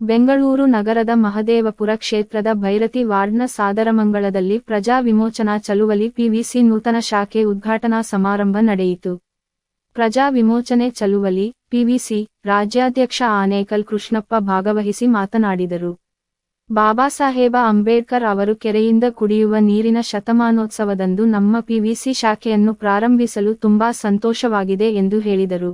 ಬೆಂಗಳೂರು ನಗರದ ಮಹದೇವಪುರ ಕ್ಷೇತ್ರದ ಭೈರತಿ ವಾರ್ಡ್ನ ಸಾದರಮಂಗಳದಲ್ಲಿ ಪ್ರಜಾ ವಿಮೋಚನಾ ಚಳುವಳಿ ಪಿವಿಸಿ ನೂತನ ಶಾಖೆ ಉದ್ಘಾಟನಾ ಸಮಾರಂಭ ನಡೆಯಿತು. ಪ್ರಜಾ ವಿಮೋಚನೆ ಚಳುವಳಿ ಪಿವಿಸಿ ರಾಜ್ಯಾಧ್ಯಕ್ಷ ಆನೇಕಲ್ ಕೃಷ್ಣಪ್ಪ ಭಾಗವಹಿಸಿ ಮಾತನಾಡಿದರು. ಬಾಬಾ ಸಾಹೇಬ ಅಂಬೇಡ್ಕರ್ ಅವರು ಕೆರೆಯಿಂದ ಕುಡಿಯುವ ನೀರಿನ ಶತಮಾನೋತ್ಸವದಂದು ನಮ್ಮ ಪಿವಿಸಿ ಶಾಖೆಯನ್ನು ಪ್ರಾರಂಭಿಸಲು ತುಂಬಾ ಸಂತೋಷವಾಗಿದೆ ಎಂದು ಹೇಳಿದರು.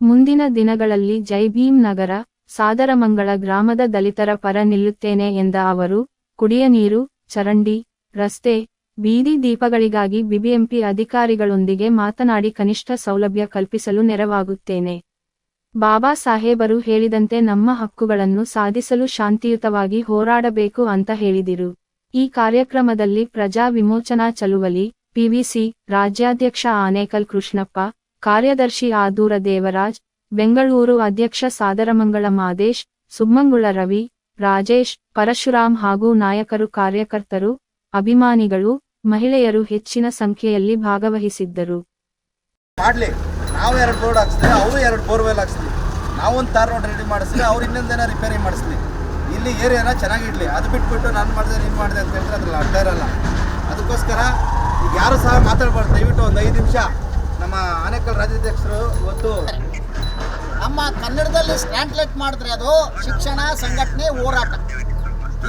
ಮುಂದಿನ ದಿನಗಳಲ್ಲಿ ಜೈ ಭೀಮ್ ನಗರ ಸಾದರಮಂಗಳ ಗ್ರಾಮದ ದಲಿತರ ಪರ ನಿಲ್ಲುತ್ತೇನೆ ಎಂದ ಅವರು, ಕುಡಿಯ ನೀರು, ಚರಂಡಿ, ರಸ್ತೆ, ಬೀದಿ ದೀಪಗಳಿಗಾಗಿ ಬಿಬಿಎಂಪಿ ಅಧಿಕಾರಿಗಳೊಂದಿಗೆ ಮಾತನಾಡಿ ಕನಿಷ್ಠ ಸೌಲಭ್ಯ ಕಲ್ಪಿಸಲು ನೆರವಾಗುತ್ತೇನೆ. ಬಾಬಾ ಸಾಹೇಬರು ಹೇಳಿದಂತೆ ನಮ್ಮ ಹಕ್ಕುಗಳನ್ನು ಸಾಧಿಸಲು ಶಾಂತಿಯುತವಾಗಿ ಹೋರಾಡಬೇಕು ಅಂತ ಹೇಳಿದಿರು. ಈ ಕಾರ್ಯಕ್ರಮದಲ್ಲಿ ಪ್ರಜಾ ವಿಮೋಚನಾ ಚಳುವಳಿ ಪಿವಿಸಿ ರಾಜ್ಯಾಧ್ಯಕ್ಷ ಆನೇಕಲ್ ಕೃಷ್ಣಪ್ಪ, ಕಾರ್ಯದರ್ಶಿ ಆದೂರ ದೇವರಾಜ್ ಬೆಂಗಳೂರು ಅಧ್ಯಕ್ಷ ಸಾದರಮಂಗಳ ಮಾದೇಶ್ ಸುಮ್ಮಂಗುಳ ರವಿ, ರಾಜೇಶ್, ಪರಶುರಾಮ್ ಹಾಗೂ ನಾಯಕರು ಕಾರ್ಯಕರ್ತರು, ಅಭಿಮಾನಿಗಳು, ಮಹಿಳೆಯರು ಹೆಚ್ಚಿನ ಸಂಖ್ಯೆಯಲ್ಲಿ ಭಾಗವಹಿಸಿದ್ದರು. ಮಾಡಲಿ. ನಾವು ಎರಡು ರೋಡ್ ಹಾಕ್ಸ್ತೀವಿ ಅವರು ಎರಡು ಬೋರ್ವೆಲ್ ಹಾಕ್ಸ್ಲಿ ಒಂದು ತಾರ್ ರೋಡ್ ರೆಡಿ ಮಾಡಿಸ್ಲಿ ಅವ್ರು ಇನ್ನೊಂದೇನೋ ರಿಪೇರಿ ಮಾಡಿಸ್ಲಿ. ಇಲ್ಲಿ ಏರಿಯಾನ ಚೆನ್ನಾಗಿಡ್ಲಿ ಅದು ಬಿಟ್ಬಿಟ್ಟು ನಾನು ಮಾಡಿದೆ, ನೀನು ಮಾಡಿದೆ ಅಂತ ಹೇಳಿದ್ರೆ ಅದ್ರಲ್ಲಿ ಅರ್ಥ ಇರಲ್ಲ. ಅದಕ್ಕೋಸ್ಕರ ಈಗ ಯಾರು ಸಹ ಮಾತಾಡ್ಬಾರ್ದು. ದಯವಿಟ್ಟು ಒಂದು ಐದು ನಿಮಿಷ. ನಮ್ಮ ಆನೇಕಲ್ ರಾಜ್ಯಾಧ್ಯಕ್ಷರು ಇವತ್ತು ನಮ್ಮ ಕನ್ನಡದಲ್ಲಿ ಟ್ರಾನ್ಸ್ಲೇಟ್ ಮಾಡಿದ್ರೆ ಅದು ಶಿಕ್ಷಣ ಸಂಘಟನೆ ಹೋರಾಟ.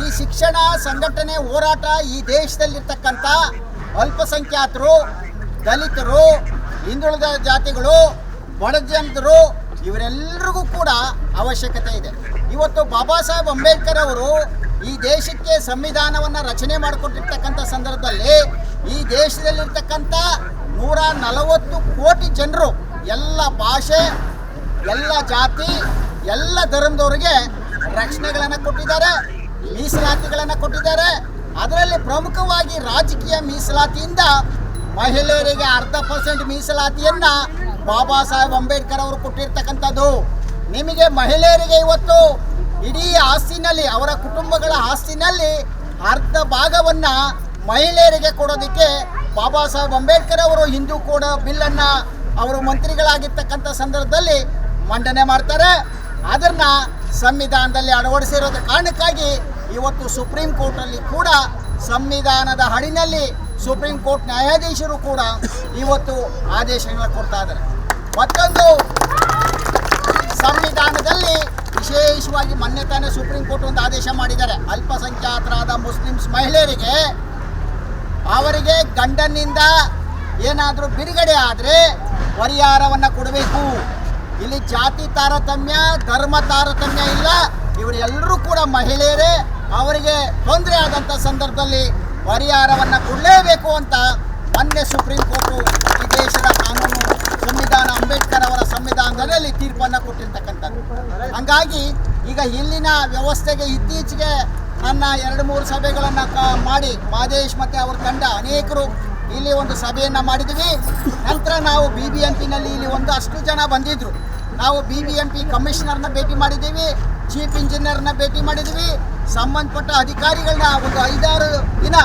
ಈ ಶಿಕ್ಷಣ ಸಂಘಟನೆ ಹೋರಾಟ ಈ ದೇಶದಲ್ಲಿರ್ತಕ್ಕಂಥ ಅಲ್ಪಸಂಖ್ಯಾತರು, ದಲಿತರು, ಹಿಂದುಳಿದ ಜಾತಿಗಳು, ಬಡಜನರು ಇವರೆಲ್ಲರಿಗೂ ಕೂಡ ಅವಶ್ಯಕತೆ ಇದೆ. ಇವತ್ತು ಬಾಬಾ ಸಾಹೇಬ್ ಅಂಬೇಡ್ಕರ್ ಅವರು ಈ ದೇಶಕ್ಕೆ ಸಂವಿಧಾನವನ್ನು ರಚನೆ ಮಾಡಿಕೊಟ್ಟಿರ್ತಕ್ಕಂಥ ಸಂದರ್ಭದಲ್ಲಿ ಈ ದೇಶದಲ್ಲಿರ್ತಕ್ಕಂಥ ನೂರ ನಲವತ್ತು ಕೋಟಿ ಜನರು, ಎಲ್ಲ ಭಾಷೆ ಎಲ್ಲ ಜಾತಿ, ಎಲ್ಲ ಧರ್ಮದವರಿಗೆ ರಕ್ಷಣೆಗಳನ್ನು ಕೊಟ್ಟಿದ್ದಾರೆ, ಮೀಸಲಾತಿಗಳನ್ನು ಕೊಟ್ಟಿದ್ದಾರೆ. ಅದರಲ್ಲಿ ಪ್ರಮುಖವಾಗಿ ರಾಜಕೀಯ ಮೀಸಲಾತಿಯಿಂದ ಮಹಿಳೆಯರಿಗೆ ಅರ್ಧ ಪರ್ಸೆಂಟ್ ಮೀಸಲಾತಿಯನ್ನ ಬಾಬಾ ಸಾಹೇಬ್ ಅಂಬೇಡ್ಕರ್ ಅವರು ಕೊಟ್ಟಿರ್ತಕ್ಕಂಥದ್ದು. ನಿಮಗೆ ಮಹಿಳೆಯರಿಗೆ ಇವತ್ತು ಇಡೀ ಆಸ್ತಿನಲ್ಲಿ, ಅವರ ಕುಟುಂಬಗಳ ಆಸ್ತಿನಲ್ಲಿ ಅರ್ಧ ಭಾಗವನ್ನ ಮಹಿಳೆಯರಿಗೆ ಕೊಡೋದಕ್ಕೆ ಬಾಬಾ ಸಾಹೇಬ್ ಅಂಬೇಡ್ಕರ್ ಅವರು ಹಿಂದೂ ಕೂಡ ಬಿಲ್ಲನ್ನು ಅವರು ಮಂತ್ರಿಗಳಾಗಿರ್ತಕ್ಕಂಥ ಸಂದರ್ಭದಲ್ಲಿ ಮಂಡನೆ ಮಾಡ್ತಾರೆ. ಅದನ್ನ ಸಂವಿಧಾನದಲ್ಲಿ ಅಳವಡಿಸಿರೋದ ಕಾರಣಕ್ಕಾಗಿ ಇವತ್ತು ಸುಪ್ರೀಂ ಕೋರ್ಟಲ್ಲಿ ಕೂಡ ಸಂವಿಧಾನದ ಹಡಿನಲ್ಲಿ ಸುಪ್ರೀಂ ಕೋರ್ಟ್ ನ್ಯಾಯಾಧೀಶರು ಕೂಡ ಇವತ್ತು ಆದೇಶಗಳನ್ನು ಕೊಡ್ತಾ ಇದ್ದಾರೆ. ಮತ್ತೊಂದು, ಸಂವಿಧಾನದಲ್ಲಿ ವಿಶೇಷವಾಗಿ ಮೊನ್ನೆ ತಾನೇ ಸುಪ್ರೀಂ ಕೋರ್ಟ್ ಒಂದು ಆದೇಶ ಮಾಡಿದ್ದಾರೆ. ಅಲ್ಪಸಂಖ್ಯಾತರಾದ ಮುಸ್ಲಿಮ್ಸ್ ಮಹಿಳೆಯರಿಗೆ, ಅವರಿಗೆ ಗಂಡನಿಂದ ಏನಾದರೂ ಬಿಡುಗಡೆ ಆದರೆ ಪರಿಹಾರವನ್ನು ಕೊಡಬೇಕು. ಇಲ್ಲಿ ಜಾತಿ ತಾರತಮ್ಯ, ಧರ್ಮ ತಾರತಮ್ಯ ಇಲ್ಲ. ಇವರೆಲ್ಲರೂ ಕೂಡ ಮಹಿಳೆಯರೇ. ಅವರಿಗೆ ತೊಂದರೆ ಆದಂಥ ಸಂದರ್ಭದಲ್ಲಿ ಪರಿಹಾರವನ್ನು ಕೊಡಲೇಬೇಕು ಅಂತ ಮೊನ್ನೆ ಸುಪ್ರೀಂ ಕೋರ್ಟು ಈ ದೇಶದ ಕಾನೂನು ಸಂವಿಧಾನ ಅಂಬೇಡ್ಕರ್ ಅವರ ಸಂವಿಧಾನದಲ್ಲಿ ತೀರ್ಪನ್ನು ಕೊಟ್ಟಿರ್ತಕ್ಕಂಥದ್ದು. ಹಂಗಾಗಿ ಈಗ ಇಲ್ಲಿನ ವ್ಯವಸ್ಥೆಗೆ ಇತ್ತೀಚೆಗೆ ನನ್ನ ಎರಡು ಮೂರು ಸಭೆಗಳನ್ನು ಮಾಡಿ ಮಾದೇಶ್ ಮತ್ತು ಅವರ ತಂಡ ಅನೇಕರು ಇಲ್ಲಿ ಒಂದು ಸಭೆಯನ್ನು ಮಾಡಿದ್ವಿ. ನಂತರ ನಾವು ಬಿ ಬಿ ಎಂ ಇಲ್ಲಿ ಒಂದು ಅಷ್ಟು ಜನ ಬಂದಿದ್ದರು ನಾವು ಬಿ ಬಿ ಎಂ ಪಿ ಕಮಿಷನರ್ನ ಭೇಟಿ ಮಾಡಿದ್ದೀವಿ, ಚೀಫ್ ಇಂಜಿನಿಯರ್ನ ಭೇಟಿ ಮಾಡಿದ್ದೀವಿ. ಸಂಬಂಧಪಟ್ಟ ಅಧಿಕಾರಿಗಳನ್ನ ಒಂದು ಐದಾರು ದಿನ,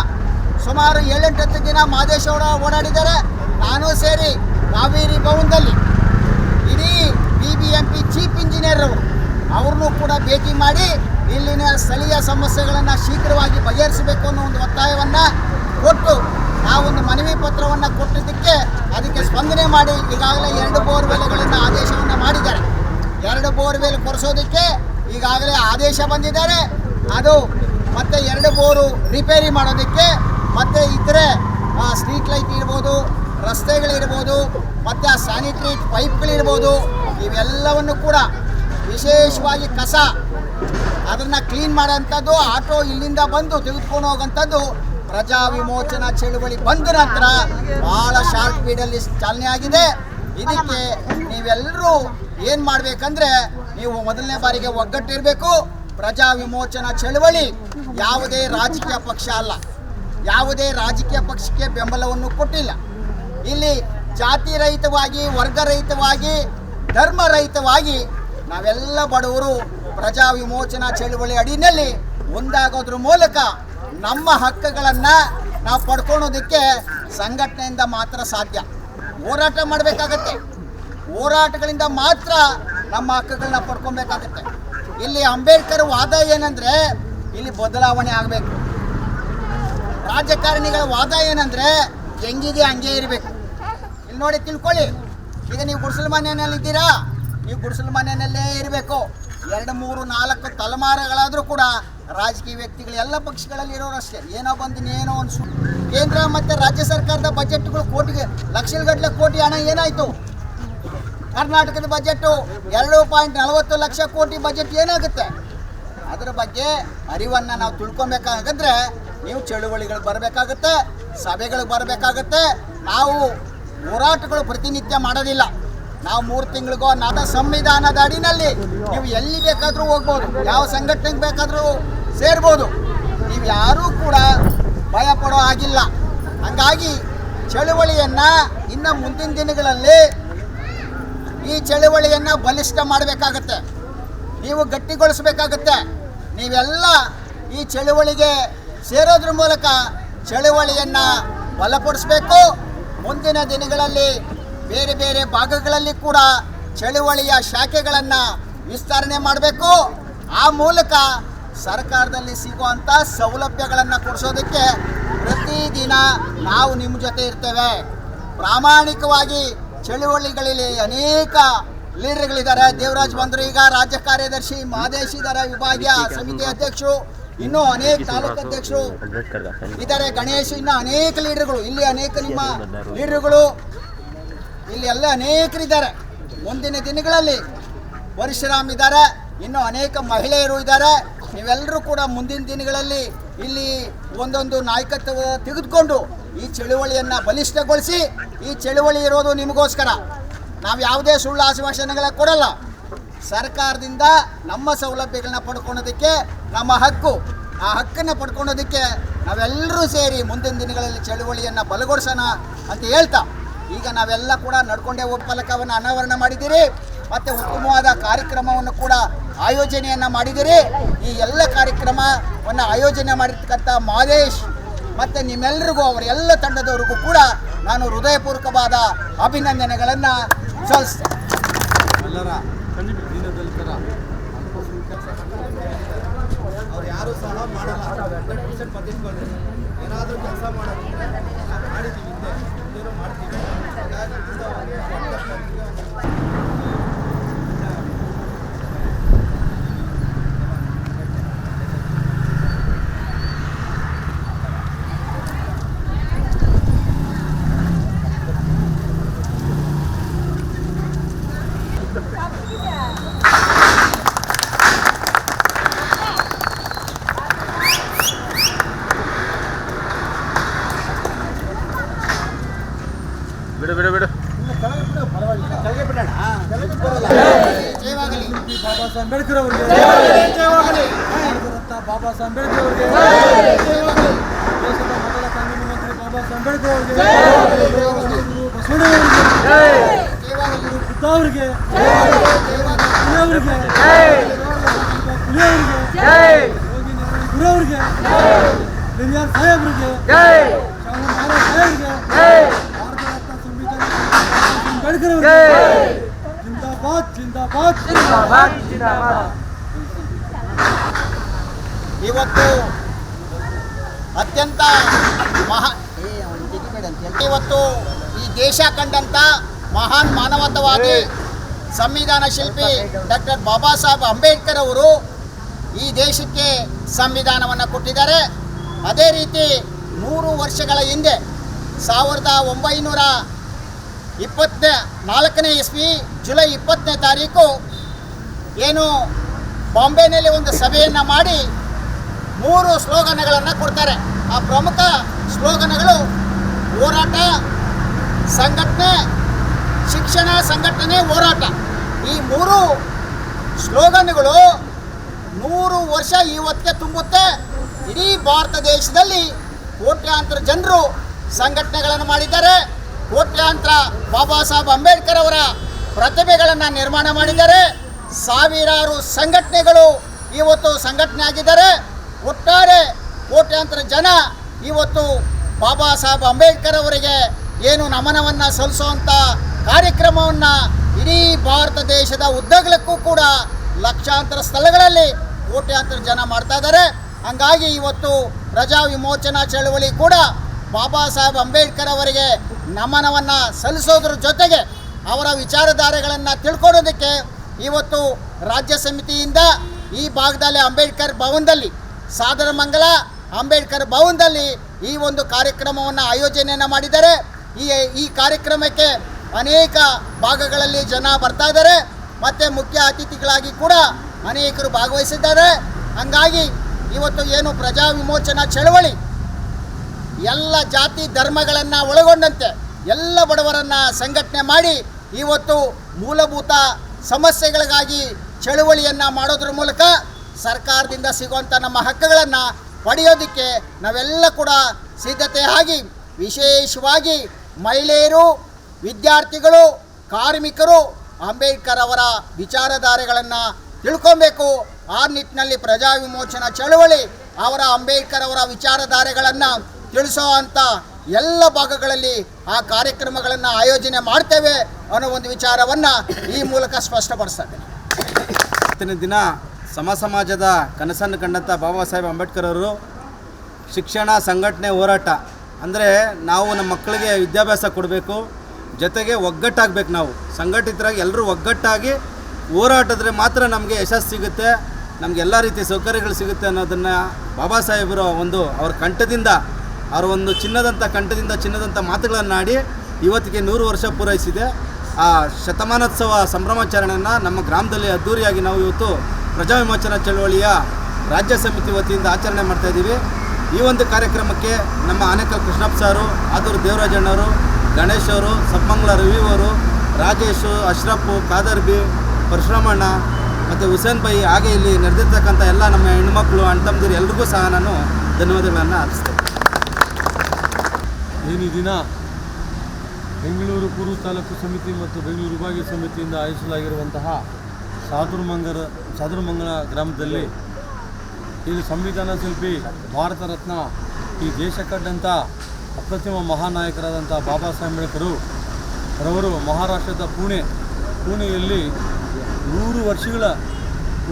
ಸುಮಾರು ಏಳೆಂಟು ಹತ್ತು ದಿನ ಮಾದೇಶ್ ಅವರ ಓಡಾಡಿದ್ದಾರೆ. ನಾನು ಸೇರಿ ಕಾವೇರಿ ಭವನದಲ್ಲಿ. ಇಡೀ B B M P chief engineer ಅವರು ಅವ್ರನ್ನೂ ಕೂಡ ಭೇಟಿ ಮಾಡಿ ಇಲ್ಲಿನ ಸ್ಥಳೀಯ ಸಮಸ್ಯೆಗಳನ್ನು ಶೀಘ್ರವಾಗಿ ಬಗೆಹರಿಸಬೇಕು ಅನ್ನೋ ಒಂದು ಒತ್ತಾಯವನ್ನು ಕೊಟ್ಟು ಆ ಒಂದು ಮನವಿ ಪತ್ರವನ್ನು ಕೊಟ್ಟಿದ್ದಕ್ಕೆ ಅದಕ್ಕೆ ಸ್ಪಂದನೆ ಮಾಡಿ ಈಗಾಗಲೇ ಎರಡು ಬೋರ್ವೆಲ್ಗಳನ್ನು ಆದೇಶವನ್ನು ಮಾಡಿದ್ದಾರೆ. ಎರಡು ಬೋರ್ವೆಲ್ ಕೊರೆಸೋದಕ್ಕೆ ಈಗಾಗಲೇ ಆದೇಶ ಬಂದಿದ್ದಾರೆ. ಅದು ಮತ್ತೆ ಎರಡು ಬೋರು ರಿಪೇರಿ ಮಾಡೋದಕ್ಕೆ ಮತ್ತೆ ಇತರೆ ಸ್ಟ್ರೀಟ್ ಲೈಟ್ ಇರ್ಬೋದು, ರಸ್ತೆಗಳಿರ್ಬೋದು, ಮತ್ತು ಆ ಸ್ಯಾನಿಟರಿ ಪೈಪ್ಗಳಿರ್ಬೋದು, ಇವೆಲ್ಲವನ್ನು ಕೂಡ ವಿಶೇಷವಾಗಿ ಕಸ ಅದನ್ನು ಕ್ಲೀನ್ ಮಾಡೋಂಥದ್ದು ಆಟೋ ಇಲ್ಲಿಂದ ಬಂದು ತೆಗೆದುಕೊಂಡು ಹೋಗೋಂಥದ್ದು ಪ್ರಜಾ ವಿಮೋಚನಾ ಚಳುವಳಿ ಬಂದ ನಂತರ ಭಾಳ ಶಾರ್ಟ್ ಪೀಡಲ್ಲಿ ಚಾಲನೆ ಆಗಿದೆ. ಇದಕ್ಕೆ ನೀವೆಲ್ಲರೂ ಏನು ಮಾಡಬೇಕಂದ್ರೆ ನೀವು ಮೊದಲನೇ ಬಾರಿಗೆ ಒಗ್ಗಟ್ಟಿರಬೇಕು. ಪ್ರಜಾ ವಿಮೋಚನಾ ಚಳುವಳಿ ಯಾವುದೇ ರಾಜಕೀಯ ಪಕ್ಷ ಅಲ್ಲ. ಯಾವುದೇ ರಾಜಕೀಯ ಪಕ್ಷಕ್ಕೆ ಬೆಂಬಲವನ್ನು ಕೊಟ್ಟಿಲ್ಲ. ಇಲ್ಲಿ ಜಾತಿ ರಹಿತವಾಗಿ ವರ್ಗರಹಿತವಾಗಿ, ಧರ್ಮರಹಿತವಾಗಿ ನಾವೆಲ್ಲ ಬಡವರು ಪ್ರಜಾ ವಿಮೋಚನಾ ಚಳುವಳಿ ಅಡಿನಲ್ಲಿ ಒಂದಾಗೋದ್ರ ಮೂಲಕ ನಮ್ಮ ಹಕ್ಕುಗಳನ್ನು ನಾವು ಪಡ್ಕೊಳೋದಕ್ಕೆ ಸಂಘಟನೆಯಿಂದ ಮಾತ್ರ ಸಾಧ್ಯ. ಹೋರಾಟ ಮಾಡಬೇಕಾಗತ್ತೆ. ಹೋರಾಟಗಳಿಂದ ಮಾತ್ರ ನಮ್ಮ ಹಕ್ಕುಗಳನ್ನ ಪಡ್ಕೊಬೇಕಾಗತ್ತೆ. ಇಲ್ಲಿ ಅಂಬೇಡ್ಕರ್ ವಾದ ಏನಂದ್ರೆ ಇಲ್ಲಿ ಬದಲಾವಣೆ ಆಗಬೇಕು. ರಾಜಕಾರಣಿಗಳ ವಾದ ಏನಂದ್ರೆ ಹೆಂಗಿದೆ ಹಂಗೆ ಇರಬೇಕು. ಇಲ್ಲಿ ನೋಡಿ ತಿಳ್ಕೊಳ್ಳಿ. ಈಗ ನೀವು ಗುಡಿಸಲು ಮನೆಯಲ್ಲಿ ಇದ್ದೀರಾ? ನೀವು ಗುಡಿಸಲು ಮನೆಯಲ್ಲೇ ಇರಬೇಕು. ಎರಡು, ಮೂರು, ನಾಲ್ಕು ತಲೆಮಾರುಗಳಾದರೂ ಕೂಡ ರಾಜಕೀಯ ವ್ಯಕ್ತಿಗಳು ಎಲ್ಲ ಪಕ್ಷಗಳಲ್ಲಿ ಇರೋರು ಅಷ್ಟೇ. ಏನೋ ಬಂದು ಏನೋ ಒಂದು ಕೇಂದ್ರ ಮತ್ತು ರಾಜ್ಯ ಸರ್ಕಾರದ ಬಜೆಟ್ಗಳು ಕೋಟಿಗೆ, ಲಕ್ಷಗಟ್ಟಲೆ ಕೋಟಿ ಹಣ ಏನಾಯಿತು? ಕರ್ನಾಟಕದ ಬಜೆಟ್ಟು ಎರಡು ಪಾಯಿಂಟ್ ನಲವತ್ತು ಲಕ್ಷ ಕೋಟಿ ಬಜೆಟ್ ಏನಾಗುತ್ತೆ? ಅದರ ಬಗ್ಗೆ ಅರಿವನ್ನು ನಾವು ತಿಳ್ಕೊಬೇಕಾಗಂದ್ರೆ ನೀವು ಚಳುವಳಿಗಳು ಬರಬೇಕಾಗತ್ತೆ, ಸಭೆಗಳಿಗೆ ಬರಬೇಕಾಗತ್ತೆ. ನಾವು ಹೋರಾಟಗಳು ಪ್ರತಿನಿತ್ಯ ಮಾಡೋದಿಲ್ಲ. ನಾವು ಮೂರು ತಿಂಗಳಿಗೋ ನಾದ ಸಂವಿಧಾನದ ಅಡಿನಲ್ಲಿ ನೀವು ಎಲ್ಲಿ ಬೇಕಾದರೂ ಹೋಗ್ಬೋದು, ಯಾವ ಸಂಘಟನೆಗೆ ಬೇಕಾದರೂ ಸೇರ್ಬೋದು. ನೀವು ಯಾರೂ ಕೂಡ ಭಯ ಪಡೋ ಆಗಿಲ್ಲ ಹಂಗಾಗಿ ಚಳುವಳಿಯನ್ನು ಇನ್ನು ಮುಂದಿನ ದಿನಗಳಲ್ಲಿ ಈ ಚಳುವಳಿಯನ್ನು ಬಲಿಷ್ಠ ಮಾಡಬೇಕಾಗತ್ತೆ. ನೀವು ಗಟ್ಟಿಗೊಳಿಸಬೇಕಾಗತ್ತೆ. ನೀವೆಲ್ಲ ಈ ಚಳುವಳಿಗೆ ಸೇರೋದ್ರ ಮೂಲಕ ಚಳುವಳಿಯನ್ನು ಬಲಪಡಿಸಬೇಕು. ಮುಂದಿನ ದಿನಗಳಲ್ಲಿ ಬೇರೆ ಬೇರೆ ಭಾಗಗಳಲ್ಲಿ ಕೂಡ ಚಳುವಳಿಯ ಶಾಖೆಗಳನ್ನು ವಿಸ್ತರಣೆ ಮಾಡಬೇಕು. ಆ ಮೂಲಕ ಸರ್ಕಾರದಲ್ಲಿ ಸಿಗುವಂಥ ಸೌಲಭ್ಯಗಳನ್ನು ಕೊಡಿಸೋದಕ್ಕೆ ಪ್ರತಿದಿನ ನಾವು ನಿಮ್ಮ ಜೊತೆ ಇರ್ತೇವೆ. ಪ್ರಾಮಾಣಿಕವಾಗಿ ಚಳುವಳಿಗಳಲ್ಲಿ ಅನೇಕ ಲೀಡರ್ಗಳಿದ್ದಾರೆ. ದೇವರಾಜ್ ಬಂದರು ಈಗ ರಾಜ್ಯ ಕಾರ್ಯದರ್ಶಿ ಮಾದೇಶ್ ಇದ್ದಾರೆ ವಿಭಾಗೀಯ ಸಮಿತಿ ಅಧ್ಯಕ್ಷರು, ಇನ್ನೂ ಅನೇಕ ತಾಲೂಕು ಅಧ್ಯಕ್ಷರು ಇದ್ದಾರೆ. ಗಣೇಶ್, ಇನ್ನು ಅನೇಕ ಲೀಡರ್ಗಳು, ಇಲ್ಲಿ ಅನೇಕ ನಿಮ್ಮ ಲೀಡರ್ಗಳು ಇಲ್ಲಿ ಎಲ್ಲ ಅನೇಕರಿದ್ದಾರೆ. ಮುಂದಿನ ದಿನಗಳಲ್ಲಿ ಪರಶುರಾಮ್ ಇದ್ದಾರೆ, ಇನ್ನು ಅನೇಕ ಮಹಿಳೆಯರು ಇದ್ದಾರೆ. ನೀವೆಲ್ಲರೂ ಕೂಡ ಮುಂದಿನ ದಿನಗಳಲ್ಲಿ ಇಲ್ಲಿ ಒಂದೊಂದು ನಾಯಕತ್ವ ತೆಗೆದುಕೊಂಡು ಈ ಚಳುವಳಿಯನ್ನು ಬಲಿಷ್ಠಗೊಳಿಸಿ, ಈ ಚಳುವಳಿ ಇರೋದು ನಿಮಗೋಸ್ಕರ. ನಾವು ಯಾವುದೇ ಸುಳ್ಳು ಆಶ್ವಾಸನೆಗಳ ಕೊಡಲ್ಲ. ಸರ್ಕಾರದಿಂದ ನಮ್ಮ ಸೌಲಭ್ಯಗಳನ್ನ ಪಡ್ಕೊಳೋದಕ್ಕೆ ನಮ್ಮ ಹಕ್ಕು. ಆ ಹಕ್ಕನ್ನು ಪಡ್ಕೊಳೋದಕ್ಕೆ ನಾವೆಲ್ಲರೂ ಸೇರಿ ಮುಂದಿನ ದಿನಗಳಲ್ಲಿ ಚಳುವಳಿಯನ್ನು ಬಲಗೊಳಿಸೋಣ ಅಂತ ಹೇಳ್ತಾ ಈಗ ನಾವೆಲ್ಲ ಕೂಡ ನಡ್ಕೊಂಡೇ ಹೋಗಿ ಫಲಕವನ್ನು ಅನಾವರಣ ಮಾಡಿದ್ದೀರಿ, ಮತ್ತು ಉತ್ತಮವಾದ ಕಾರ್ಯಕ್ರಮವನ್ನು ಕೂಡ ಆಯೋಜನೆಯನ್ನು ಮಾಡಿದ್ದೀರಿ. ಈ ಎಲ್ಲ ಕಾರ್ಯಕ್ರಮವನ್ನು ಆಯೋಜನೆ ಮಾಡಿರ್ತಕ್ಕಂಥ ಮಾದೇಶ್ ಮತ್ತು ನಿಮ್ಮೆಲ್ಲರಿಗೂ ಅವರ ಎಲ್ಲ ತಂಡದವರಿಗೂ ಕೂಡ ನಾನು ಹೃದಯಪೂರ್ವಕವಾದ ಅಭಿನಂದನೆಗಳನ್ನು ಸಲ್ಲಿಸ್ತೇನೆ. ಎಲ್ಲರ ಮಾಡಲ್ಲ. ಏನಾದರೂ ಕೆಲಸ ಮಾಡಿದ್ದೀವಿ ಹಿಂದೆ ಮುಂದೇನೂ ಮಾಡ್ತೀವಿ ಹಾಗಾಗಿ ಇಂಥವ್ರಿಗೆ ಒಟ್ಟಷ್ಟೊಂದಿಗೆ ಒಂದು ಬಿಡು ಬಿಡು ಬಿಡು ಕೆಳಗೆ ಬಿಡೋಣ ಜಯವಾಗಲಿ ಬಾಬಾ ಸಾಹೇಬ್ ಅಂಬೇಡ್ಕರ್ ಅವರಿಗೆ ಜಯವಾಗಲಿ ಬಾಬಾ ಸಾಹೇಬ್ ಅಂಬೇಡ್ಕರ್ ಅವರಿಗೆ ದೇಶದ ಮೊದಲ ಕಾನೂನು ಮಂತ್ರಿ ಬಾಬಾ ಸಾಹೇಬ್ ಅಂಬೇಡ್ಕರ್ ಅವರಿಗೆ ಬಸವಣ್ಣವರಿಗೆ ಅವರಿಗೆ ಗುರು ಅವರಿಗೆ ಪೆರಿಯಾರ್ ಸಾಹೇಬ್ರಿಗೆ ಸಾಹೇಬ್ರಿಗೆ ಭಾರತರತ್ನ ಸಂವಿಧಾನ ಅಂಬೇಡ್ಕರ್ ಅವರಿಗೆ ಜಿಂದಾಬಾದ್ ಜಿಂದಾಬಾದ್ ಇವತ್ತು ಅತ್ಯಂತ ಮಹಾ ಇವತ್ತು ಈ ದೇಶ ಕಂಡಂತ ಮಹಾನ್ ಮಾನವತವಾದಿ ಸಂವಿಧಾನ ಶಿಲ್ಪಿ ಡಾಕ್ಟರ್ ಬಾಬಾ ಸಾಹೇಬ್ ಅಂಬೇಡ್ಕರ್ ಅವರು ಈ ದೇಶಕ್ಕೆ ಸಂವಿಧಾನವನ್ನು ಕೊಟ್ಟಿದ್ದಾರೆ. ಅದೇ ರೀತಿ ನೂರು ವರ್ಷಗಳ ಹಿಂದೆ ಸಾವಿರದ ಒಂಬೈನೂರ ಇಪ್ಪತ್ತನೇ, ನಾಲ್ಕನೇ ಇಸ್ವಿ, ಜುಲೈ ಇಪ್ಪತ್ತನೇ ತಾರೀಕು ಏನು ಬಾಂಬೆನಲ್ಲಿ ಒಂದು ಸಭೆಯನ್ನು ಮಾಡಿ ಮೂರು ಸ್ಲೋಗನ್ಗಳನ್ನು ಕೊಡ್ತಾರೆ. ಆ ಪ್ರಮುಖ ಸ್ಲೋಗನ್ಗಳು ಹೋರಾಟ, ಸಂಘಟನೆ, ಶಿಕ್ಷಣ, ಸಂಘಟನೆ, ಹೋರಾಟ. ಈ ಮೂರು ಸ್ಲೋಗನ್ಗಳು ನೂರು ವರ್ಷ ಇವತ್ತಿಗೆ ತುಂಬುತ್ತೆ. ಇಡೀ ಭಾರತ ದೇಶದಲ್ಲಿ ಕೋಟ್ಯಾಂತರ ಜನರು ಸಂಘಟನೆಗಳನ್ನು ಮಾಡಿದ್ದಾರೆ. ಕೋಟ್ಯಾಂತರ ಬಾಬಾ ಸಾಹೇಬ್ ಅಂಬೇಡ್ಕರ್ ಅವರ ಪ್ರತಿಭೆಗಳನ್ನು ನಿರ್ಮಾಣ ಮಾಡಿದ್ದಾರೆ. ಸಾವಿರಾರು ಸಂಘಟನೆಗಳು ಇವತ್ತು ಸಂಘಟನೆ ಆಗಿದ್ದಾರೆ. ಒಟ್ಟಾರೆ ಕೋಟ್ಯಾಂತರ ಜನ ಇವತ್ತು ಬಾಬಾ ಸಾಹೇಬ್ ಅಂಬೇಡ್ಕರ್ ಅವರಿಗೆ ಏನು ನಮನವನ್ನು ಸಲ್ಲಿಸುವಂಥ ಕಾರ್ಯಕ್ರಮವನ್ನು ಇಡೀ ಭಾರತ ದೇಶದ ಉದ್ದಗಲಕ್ಕೂ ಕೂಡ ಲಕ್ಷಾಂತರ ಸ್ಥಳಗಳಲ್ಲಿ ಕೋಟ್ಯಾಂತರ ಜನ ಮಾಡ್ತಾ ಇದ್ದಾರೆ. ಹಂಗಾಗಿ ಇವತ್ತು ರಜಾ ವಿಮೋಚನಾ ಚಳವಳಿ ಕೂಡ ಬಾಬಾ ಸಾಹೇಬ್ ಅಂಬೇಡ್ಕರ್ ಅವರಿಗೆ ನಮನವನ್ನು ಸಲ್ಲಿಸೋದ್ರ ಜೊತೆಗೆ ಅವರ ವಿಚಾರಧಾರೆಗಳನ್ನು ತಿಳ್ಕೊಳ್ಳೋದಕ್ಕೆ ಇವತ್ತು ರಾಜ್ಯ ಸಮಿತಿಯಿಂದ ಈ ಭಾಗದಲ್ಲಿ ಅಂಬೇಡ್ಕರ್ ಭವನದಲ್ಲಿ ಸಾದರ ಮಂಗಲ ಅಂಬೇಡ್ಕರ್ ಭವನದಲ್ಲಿ ಈ ಒಂದು ಕಾರ್ಯಕ್ರಮವನ್ನು ಆಯೋಜನೆಯನ್ನು ಮಾಡಿದ್ದಾರೆ. ಈ ಈ ಕಾರ್ಯಕ್ರಮಕ್ಕೆ ಅನೇಕ ಭಾಗಗಳಲ್ಲಿ ಜನ ಬರ್ತಾ ಇದ್ದಾರೆ. ಮತ್ತು ಮುಖ್ಯ ಅತಿಥಿಗಳಾಗಿ ಕೂಡ ಅನೇಕರು ಭಾಗವಹಿಸಿದ್ದಾರೆ. ಹಂಗಾಗಿ ಇವತ್ತು ಏನು ಪ್ರಜಾ ವಿಮೋಚನಾ ಚಳವಳಿ ಎಲ್ಲ ಜಾತಿ ಧರ್ಮಗಳನ್ನು ಒಳಗೊಂಡಂತೆ ಎಲ್ಲ ಬಡವರನ್ನು ಸಂಘಟನೆ ಮಾಡಿ ಇವತ್ತು ಮೂಲಭೂತ ಸಮಸ್ಯೆಗಳಿಗಾಗಿ ಚಳುವಳಿಯನ್ನು ಮಾಡೋದ್ರ ಮೂಲಕ ಸರ್ಕಾರದಿಂದ ಸಿಗುವಂಥ ನಮ್ಮ ಹಕ್ಕುಗಳನ್ನು ಪಡೆಯೋದಕ್ಕೆ ನಾವೆಲ್ಲ ಕೂಡ ಸಿದ್ಧತೆ ಆಗಿ ವಿಶೇಷವಾಗಿ ಮಹಿಳೆಯರು, ವಿದ್ಯಾರ್ಥಿಗಳು, ಕಾರ್ಮಿಕರು ಅಂಬೇಡ್ಕರ್ ಅವರ ವಿಚಾರಧಾರೆಗಳನ್ನು ತಿಳ್ಕೊಬೇಕು. ಆ ನಿಟ್ಟಿನಲ್ಲಿ ಪ್ರಜಾ ವಿಮೋಚನಾ ಚಳುವಳಿ ಅವರ ಅಂಬೇಡ್ಕರ್ ಅವರ ವಿಚಾರಧಾರೆಗಳನ್ನು ತಿಳಿಸೋ ಅಂಥ ಎಲ್ಲ ಭಾಗಗಳಲ್ಲಿ ಆ ಕಾರ್ಯಕ್ರಮಗಳನ್ನು ಆಯೋಜನೆ ಮಾಡ್ತೇವೆ ಅನ್ನೋ ಒಂದು ವಿಚಾರವನ್ನು ಈ ಮೂಲಕ ಸ್ಪಷ್ಟಪಡಿಸ್ತೇನೆ. ಇವತ್ತಿನ ದಿನ ಸಮ ಸಮಾಜದ ಕನಸನ್ನು ಕಂಡಂಥ ಬಾಬಾ ಸಾಹೇಬ್ ಅಂಬೇಡ್ಕರ್ ಅವರು ಶಿಕ್ಷಣ ಸಂಘಟನೆ ಹೋರಾಟ. ಅಂದರೆ ನಾವು ನಮ್ಮ ಮಕ್ಕಳಿಗೆ ವಿದ್ಯಾಭ್ಯಾಸ ಕೊಡಬೇಕು, ಜೊತೆಗೆ ಒಗ್ಗಟ್ಟಾಗಬೇಕು ನಾವು. ಸಂಘಟಿತರಾಗಿ ಎಲ್ಲರೂ ಒಗ್ಗಟ್ಟಾಗಿ ಹೋರಾಟದ್ರೆ ಮಾತ್ರ ನಮಗೆ ಯಶಸ್ಸು ಸಿಗುತ್ತೆ ನಮಗೆಲ್ಲ ಎಲ್ಲ ರೀತಿಯ ಸೌಕರ್ಯಗಳು ಸಿಗುತ್ತೆ ಅನ್ನೋದನ್ನು ಬಾಬಾ ಸಾಹೇಬರು ಒಂದು ಅವ್ರ ಕಂಠದಿಂದ ಅವರ ಒಂದು ಚಿನ್ನದಂಥ ಕಂಠದಿಂದ ಚಿನ್ನದಂಥ ಮಾತುಗಳನ್ನಾಡಿ ಇವತ್ತಿಗೆ ನೂರು ವರ್ಷ ಪೂರೈಸಿದೆ. ಆ ಶತಮಾನೋತ್ಸವ ಸಂಭ್ರಮಾಚರಣೆಯನ್ನು ನಮ್ಮ ಗ್ರಾಮದಲ್ಲಿ ಅದ್ಧೂರಿಯಾಗಿ ನಾವು ಇವತ್ತು ಪ್ರಜಾ ವಿಮೋಚನಾ ಚಳವಳಿಯ ರಾಜ್ಯ ಸಮಿತಿ ವತಿಯಿಂದ ಆಚರಣೆ ಮಾಡ್ತಾ ಇದ್ದೀವಿ. ಈ ಒಂದು ಕಾರ್ಯಕ್ರಮಕ್ಕೆ ನಮ್ಮ ಆನೇಕಲ್ ಕೃಷ್ಣಪ್ಪ ಸಾರು ಆದೂರು ದೇವರಾಜಣ್ಣವರು ಗಣೇಶ್ ಅವರು ಸಪ್ಪಂಗ್ಲ ರವಿ ಅವರು, ರಾಜೇಶು, ಅಶ್ರಫು ಕಾದರ್ಬಿ ಪರಶುರಾಮಣ್ಣ ಮತ್ತು ಹುಸೇನ್ ಬೈ ಹಾಗೆ ಇಲ್ಲಿ ನಡೆದಿರ್ತಕ್ಕಂಥ ಎಲ್ಲ ನಮ್ಮ ಹೆಣ್ಮಕ್ಳು ಅಣ್ಣ ತಮ್ಮದಿರು ಎಲ್ರಿಗೂ ಸಹ ನಾನು ಧನ್ಯವಾದಗಳನ್ನು ಅರ್ಪಿಸ್ತೇನೆ. ಈ ದಿನ ಬೆಂಗಳೂರು ಪೂರ್ವ ತಾಲೂಕು ಸಮಿತಿ ಮತ್ತು ಬೆಂಗಳೂರು ವಿಭಾಗೀಯ ಸಮಿತಿಯಿಂದ ಆಯೋಜಿಸಲಾಗಿರುವಂತಹ ಸಾದುರ್ಮಂಗರ ಸಾದುರ್ಮಂಗಲ ಗ್ರಾಮದಲ್ಲಿ ಇದು ಸಂವಿಧಾನ ಶಿಲ್ಪಿ ಭಾರತ ರತ್ನ ಈ ದೇಶ ಕಂಡಂಥ ಅಪ್ರತಿಮ ಮಹಾನಾಯಕರಾದಂಥ ಬಾಬಾ ಸಾಹೇಬ್ ಅಂಬೇಡ್ಕರು ರವರು ಮಹಾರಾಷ್ಟ್ರದ ಪುಣೆ, ಪುಣೆಯಲ್ಲಿ ನೂರು ವರ್ಷಗಳ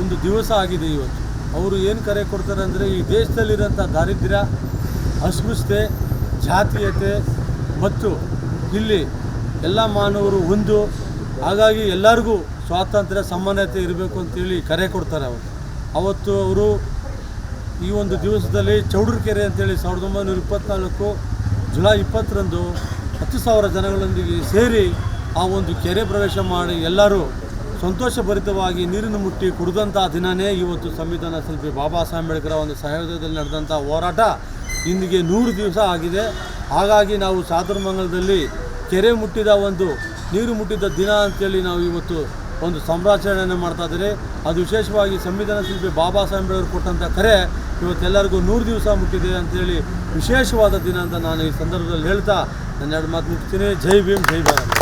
ಒಂದು ದಿವಸ ಆಗಿದೆ ಇವತ್ತು. ಅವರು ಏನು ಕರೆ ಕೊಡ್ತಾರೆ ಅಂದರೆ ಈ ದೇಶದಲ್ಲಿರೋಂಥ ದಾರಿದ್ರ್ಯ ಅಸ್ಪೃಶ್ಯತೆ ಜಾತೀಯತೆ ಮತ್ತು ಇಲ್ಲಿ ಎಲ್ಲ ಮಾನವರು ಒಂದು. ಹಾಗಾಗಿ ಎಲ್ಲರಿಗೂ ಸ್ವಾತಂತ್ರ್ಯ, ಸಮಾನತೆ ಇರಬೇಕು ಅಂತೇಳಿ ಕರೆ ಕೊಡ್ತಾರೆ ಅವರು. ಅವತ್ತು ಅವರು ಈ ಒಂದು ದಿವಸದಲ್ಲಿ ಚೌಡರಕೆರೆ ಅಂತೇಳಿ ಸಾವಿರದ ಒಂಬೈನೂರ ಇಪ್ಪತ್ತ್ನಾಲ್ಕು ಜುಲೈ ಇಪ್ಪತ್ತರಂದು ಹತ್ತು ಸಾವಿರ ಜನಗಳೊಂದಿಗೆ ಸೇರಿ ಆ ಒಂದು ಕೆರೆ ಪ್ರವೇಶ ಮಾಡಿ ಎಲ್ಲರೂ ಸಂತೋಷಭರಿತವಾಗಿ ನೀರನ್ನು ಮುಟ್ಟಿ ಕುಡಿದಂಥ ದಿನವೇ ಇವತ್ತು ಸಂವಿಧಾನ ಶಿಲ್ಪಿ ಬಾಬಾ ಸಾಹೇಬ್ ಅಂಬೇಡ್ಕರ್ ಒಂದು ಸಹಯೋಗದಲ್ಲಿ ನಡೆದಂಥ ಹೋರಾಟ. ಇಂದಿಗೆ ನೂರು ದಿವಸ ಆಗಿದೆ. ಹಾಗಾಗಿ ನಾವು ಸಾದರಮಂಗಲದಲ್ಲಿ ಕೆರೆ ಮುಟ್ಟಿದ ಒಂದು, ನೀರು ಮುಟ್ಟಿದ ದಿನ ಅಂತೇಳಿ ನಾವು ಇವತ್ತು ಒಂದು ಸಂಭ್ರಾಚರಣೆಯನ್ನು ಮಾಡ್ತಾ ಇದ್ದಾರೆ ಅದು ವಿಶೇಷವಾಗಿ ಸಂವಿಧಾನ ಶಿಲ್ಪಿ ಬಾಬಾ ಸಾಹೇಬ್ರವರು ಕೊಟ್ಟಂಥ ಕರೆ ಇವತ್ತೆಲ್ಲರಿಗೂ ನೂರು ದಿವಸ ಮುಟ್ಟಿದೆ ಅಂತೇಳಿ ವಿಶೇಷವಾದ ದಿನ ಅಂತ ನಾನು ಈ ಸಂದರ್ಭದಲ್ಲಿ ಹೇಳ್ತಾ ನನ್ನ ಎರಡು ಮಾತು ಮುಗಿಸ್ತೀನಿ. ಜೈ ಭೀಮ್, ಜೈ ಭಾರತ್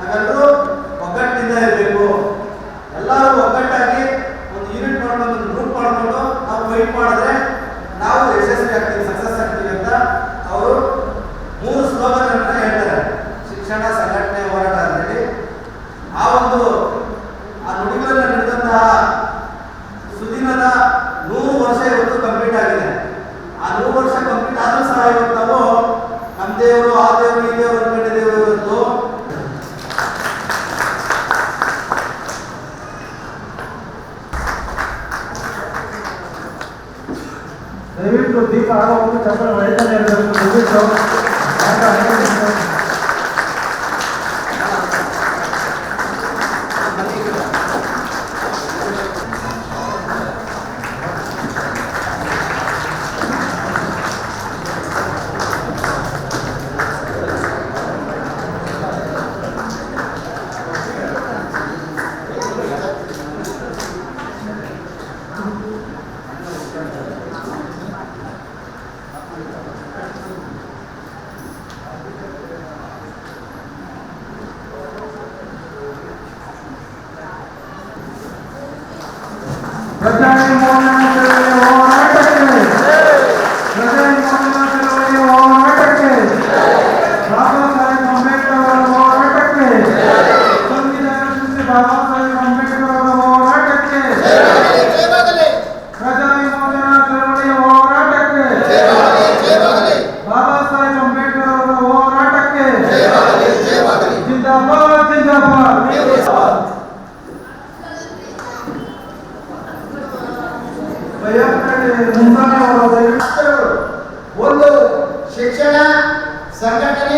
ನಾವೆಲ್ಲರೂ ಒಗ್ಗಟ್ಟಿನಿಂದ ಇರಬೇಕು ಎಲ್ಲರೂ ಒಗ್ಗಟ್ಟಾಗಿ ಒಂದು ಯೂನಿಟ್ ಮಾಡ್ಕೊಂಡು ಒಂದು ಗ್ರೂಪ್ ಮಾಡ್ಕೊಂಡು ನಾವು ಫೈಟ್ ಮಾಡಿದ್ರೆ ನಾವು ಯಶಸ್ವಿ ಆಗ್ತೀವಿ ಸಕ್ಸಸ್ ಆಗ್ತೀವಿ ಅಂತ ಅವರು ಮೂರು ಸ್ಲೋಗನ್ ಅನ್ನ ಹೇಳ್ತಾರೆ ಶಿಕ್ಷಣ ಸಂಘಟನೆ ಹೋರಾಟ ಅಂತೇಳಿ ಆ ಒಂದು ಆ ನುಡಿಗಳನ್ನು ನಡೆದಂತಹ ಸುದಿನದ ನೂರು ವರ್ಷ ಇವತ್ತು ಕಂಪ್ಲೀಟ್ ಆಗಿದೆ. ಆ ನೂರು ವರ್ಷ ಕಂಪ್ಲೀಟ್ ಆದ್ರೂ ಸಹ ಇವತ್ತು ನಾವು ನಮ್ಮ ದೇವರು, ಆ ದೇವರು, ಈ ದೇವರು ಅನ್ಕೊಂಡಿದ್ದೇವೆ ಇವತ್ತು ದಯವಿಟ್ಟು ದೀಪ ಆಗೋವರೆಗೂ ಚಪ್ಪಲ ಇರಬೇಕು. ದಯವಿಟ್ಟು. सरकारने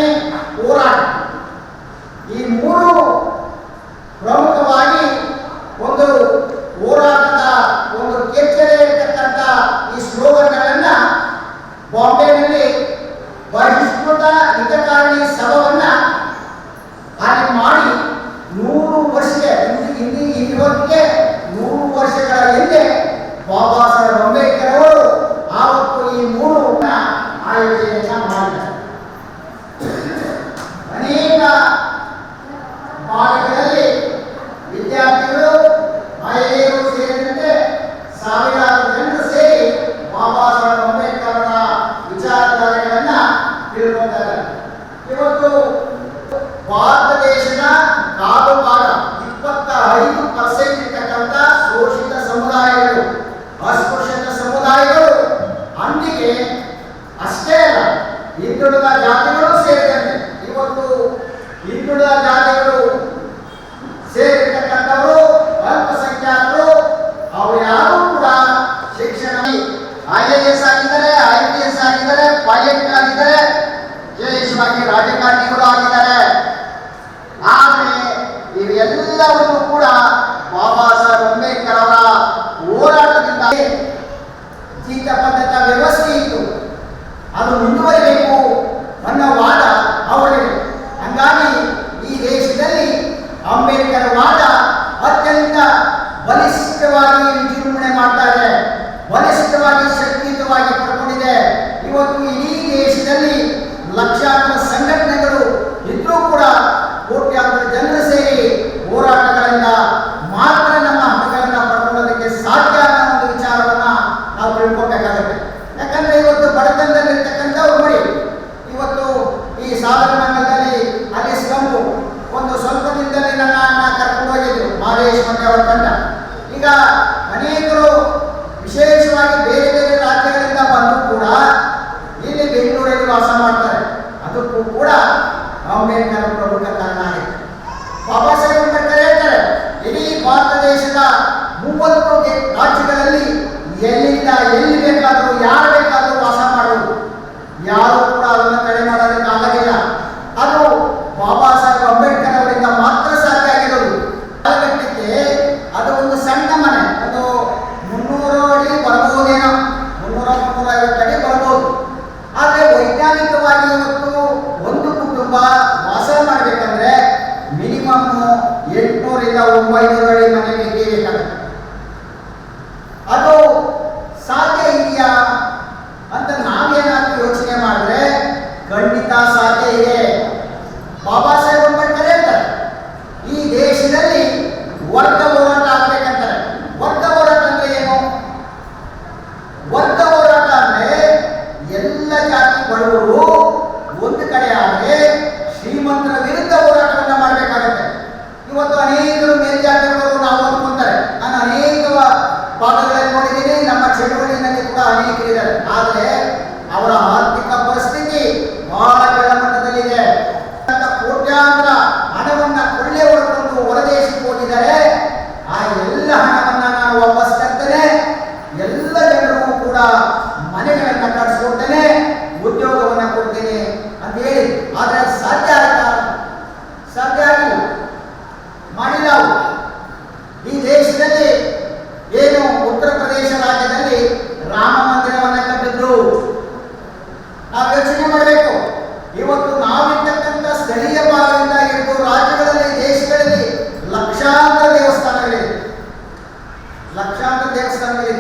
ದೇವಸ್ಥಾನದಲ್ಲಿ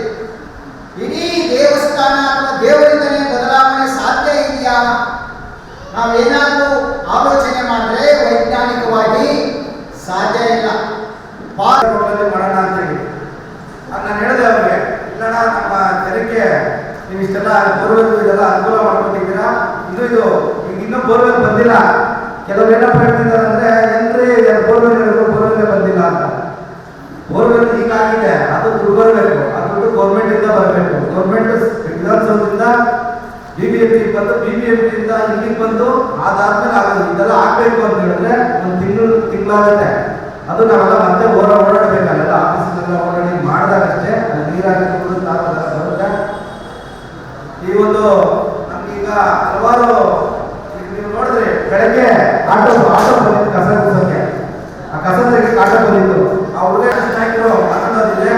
ಇಡೀ ದೇವಸ್ಥಾನ ಅಥವಾ ದೇವರಿಂದಲೇ ಬದಲಾವಣೆ ಸಾಧ್ಯ ಇದೆಯಾ? ನಾವೇನಾದರೂ ಆಲೋಚನೆ ಮಾಡಿದ್ರೆ ವೈಜ್ಞಾನಿಕವಾಗಿ ಸಾಧ್ಯ ಇಲ್ಲ. ಮಾಡೋಣ ಅಂತ ಹೇಳಿ. ನಾನು ಹೇಳಿದೆ ಅವ್ರಿಗೆ, ಇಲ್ಲಣ್ಣ, ನಮ್ಮ ಜನಕ್ಕೆ ನೀವು ಇಷ್ಟೆಲ್ಲ ಬೋರ್ವೆಲ್ ಇದೆಲ್ಲ ಅನುಕೂಲ ಮಾಡ್ಕೊಂಡಿದ್ದೀರಾ ಇದು ಇದು, ಈಗ ಇನ್ನೂ ಬೋರ್ವೆಲ್ ಬಂದಿಲ್ಲ. ಕೆಲವರು ಏನಪ್ಪ ಹೇಳ್ತಿದ್ದಾರೆ ಅಂದರೆ ಗೌರ್ಮೆಂಟ್ ವಿಧಾನಸೌಧದಿಂದ ಬಿ ಬಿ ಎಂ ಪಿ ಬಂದು ಬಿ ಬಿ ಎಂ ಪಿ ಇಂದ ಇಲ್ಲಿಗೆ ಬಂದು ಅದಾದ್ಮೇಲೆ ಆಗೋದು ಇದೆಲ್ಲ ಆಗ್ಬೇಕು ಅಂತ ಹೇಳಿದ್ರೆ ಒಂದು ತಿಂಗಳು, ತಿಂಗಳಾಗುತ್ತೆ. ಅದು ನಾವೆಲ್ಲ ಮತ್ತೆ ಹೋರ ಓಡಾಡಬೇಕಲ್ಲ ಆಫೀಸ್ನೆಲ್ಲ ಓಡಾಡಿ ಮಾಡಿದಾಗಷ್ಟೇ ಅಲ್ಲಿ ನೀರಾಗಿರ್ಬೋದು ತಾಪದ ಬರುತ್ತೆ. ಈ ಒಂದು ನಮ್ಗೀಗ ಹಲವಾರು ನೀವು ನೋಡಿದ್ರೆ ಬೆಳಗ್ಗೆ ಆಟೋ ಆಟೋ ಬಂದಿತ್ತು ಕಸ ಗುಡ್ಸೋಕೆ ಆ ಕಸ ತೆಗೆದು ಆಟೋ ಬಂದಿತ್ತು. ಆ ಹುಡುಗ ನಾಯಕರು ಮಾತಾಡೋದಿದೆ.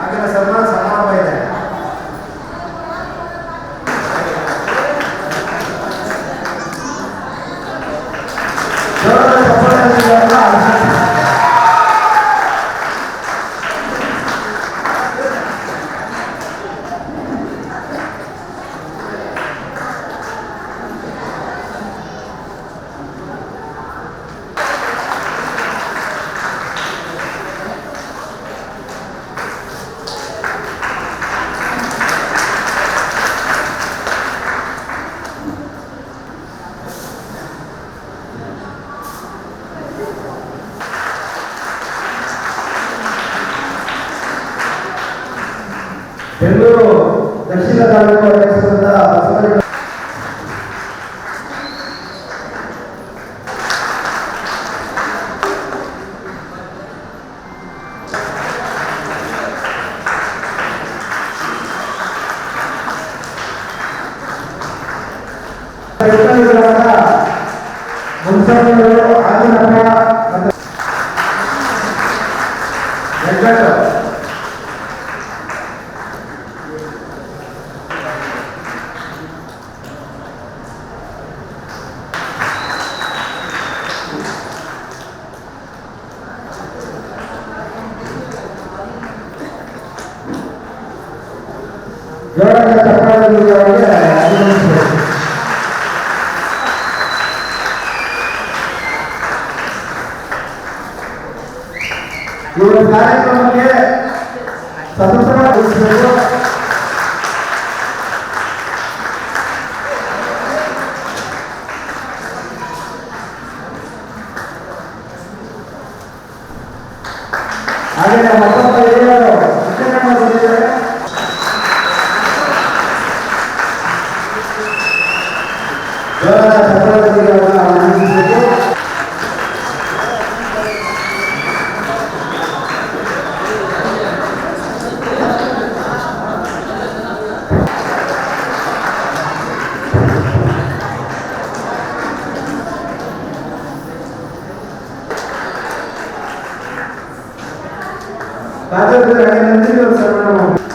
ಹಾಗೆ ಸನ್ಮಾನ ಬೆಂಗಳೂರು ದಕ್ಷಿಣ ತಾಲೂಕು ಅಧ್ಯಕ್ಷರಾದ ಬಸವರಾಜ ಬೆಂಗಳೂರಿನ ಜೋರಾದ ಚಪ್ಪಾಳೆಗಳಿಗೆ ಅವರಿಗೆ ಅಭಿನಂದಿಸಬೇಕು రాజాగారు ఆయన అందరికీ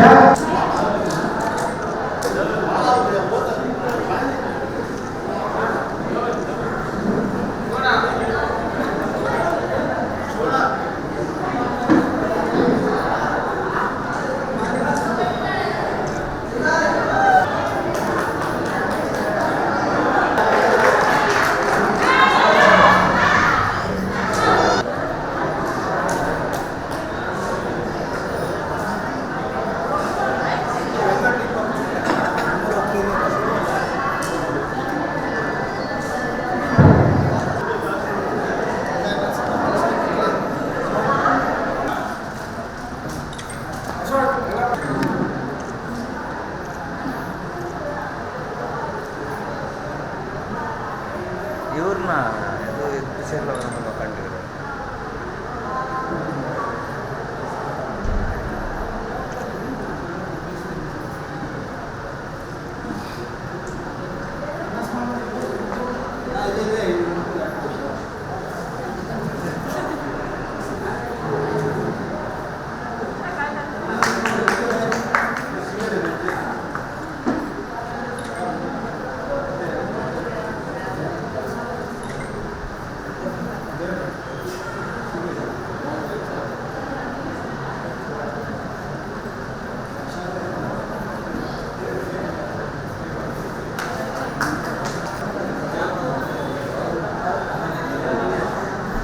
Yeah. ಇವ್ರನ್ನ ಇದು ಬಿಸಿಲವ್ರನ್ನ ಕಂಡು